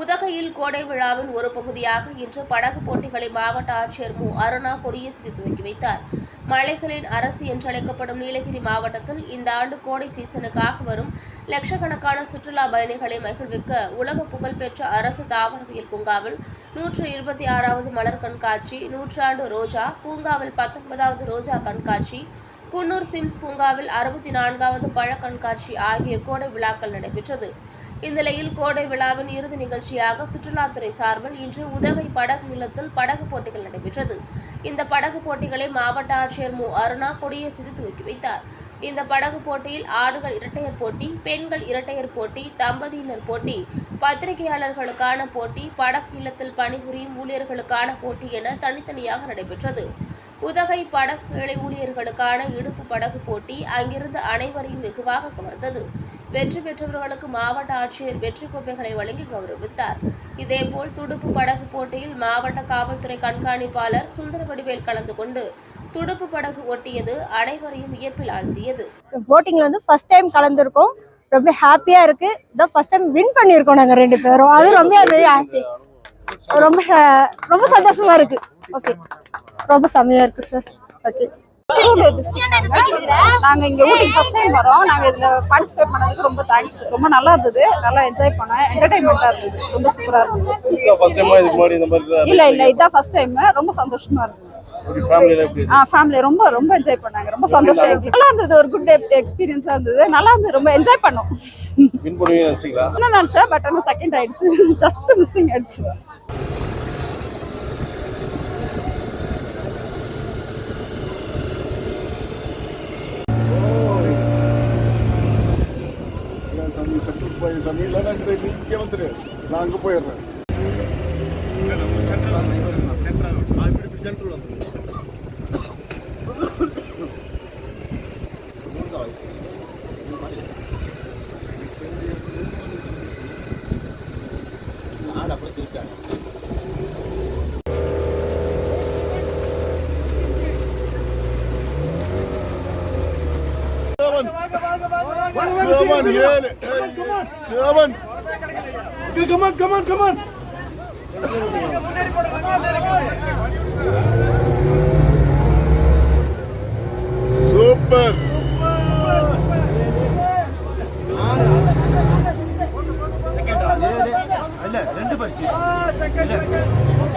உதகையில் கோடை விழாவின் ஒரு பகுதியாக இன்று படகு போட்டிகளை மாவட்ட ஆட்சியர் மு. அருணா கொடியசைத்து துவக்கி வைத்தார். மலைகளின் அரசு என்றழைக்கப்படும் நீலகிரி மாவட்டத்தில் இந்த ஆண்டு கோடை சீசனுக்காக வரும் லட்சக்கணக்கான சுற்றுலா பயணிகளை மகிழ்விக்க உலக புகழ்பெற்ற அரசு தாவரவியல் பூங்காவில் நூற்று இருபத்தி ஆறாவது மலர் கண்காட்சி நூற்றாண்டு ரோஜா பூங்காவில் பத்தொன்பதாவது ரோஜா கண்காட்சி குன்னூர் சிம்ஸ் பூங்காவில் அறுபத்தி நான்காவது பழ கண்காட்சி ஆகிய கோடை விழாக்கள் நடைபெற்றது. இந்நிலையில் கோடை விழாவின் இறுதி நிகழ்ச்சியாக சுற்றுலாத்துறை சார்பில் இன்று உதகை படகு இல்லத்தில் படகு போட்டிகள் நடைபெற்றது. இந்த படகு போட்டிகளை மாவட்ட ஆட்சியர் மு. அருணா கொடியசைத்து துவக்கி வைத்தார். இந்த படகு போட்டியில் ஆடுகள் இரட்டையர் போட்டி பெண்கள் இரட்டையர் போட்டி தம்பதியினர் போட்டி பத்திரிகையாளர்களுக்கான போட்டி படகு இல்லத்தில் பணிபுரியும் ஊழியர்களுக்கான போட்டி என தனித்தனியாக நடைபெற்றது. உதகை படகு நிலை ஊழியர்களுக்கான இடுப்பு படகு போட்டி அங்கிருந்த அனைவரையும் வெகுவாக கவர்ந்தது வெற்றி பெற்றவர்களுக்கு மாவட்ட ஆட்சியர் வெற்றி கோப்பைகளை வழங்கி கௌரவித்தார் இதேபோல் துடுப்பு படகு போட்டியில் மாவட்ட காவல்துறை கண்காணிப்பாளர் சுந்தரவடிவேல் கலந்து கொண்டு துடுப்பு படகு ஒட்டியது அனைவரையும் வியப்பில் ஆழ்த்தியது போட்டிங்ல வந்து ஃபர்ஸ்ட் டைம் கலந்துருக்கோம் ரொம்ப ஹாப்பியா இருக்கு இதான் ஃபர்ஸ்ட் டைம் வின் பண்ணியிருக்கோம் நாங்கள் ரெண்டு பேரும் அது ரொம்ப ரொம்ப ரொம்ப சந்தோஷமா இருக்கு ஓகே ரொம்ப செம்மையா இருக்கு சார் ஓகே நாங்க இங்க ஊட்டி ஃபர்ஸ்ட் டைம் வரோம். நாங்க இதுல பார்ட்டிசிபேட் பண்ணதுக்கு ரொம்ப தேங்க்ஸ் ரொம்ப நல்லா இருந்தது. நல்லா என்ஜாய் பண்ணேன். என்டர்டைன்மெண்டா இருந்தது. ரொம்ப சூப்பரா இருந்தது. இல்ல இல்ல. இதான் ஃபர்ஸ்ட் டைம் ரொம்ப சந்தோஷமா இருந்தது. ஃபேமிலி ரொம்ப ரொம்ப என்ஜாய் பண்ணாங்க. ரொம்ப சந்தோஷம். நல்லா இருந்தது? ஒரு குட் எக்ஸ்பீரியன்ஸா இருந்தது. நல்லா இருந்தது. ரொம்ப என்ஜாய் பண்ணோம். இன்னும் நினைச்சேன் பட் ஆனால் செகண்ட் ஆயிடுச்சு. ஜஸ்ட் மிஸ்ஸிங் ஆயிடுச்சு. சாமி சென்டருக்கு போய் சாமி இல்லைன்னா இந்த நீ இங்கே வந்துரு நான் அங்கே போயிடுறேன் Seven. Seven, ஏழு. Seven. Okay, come on, come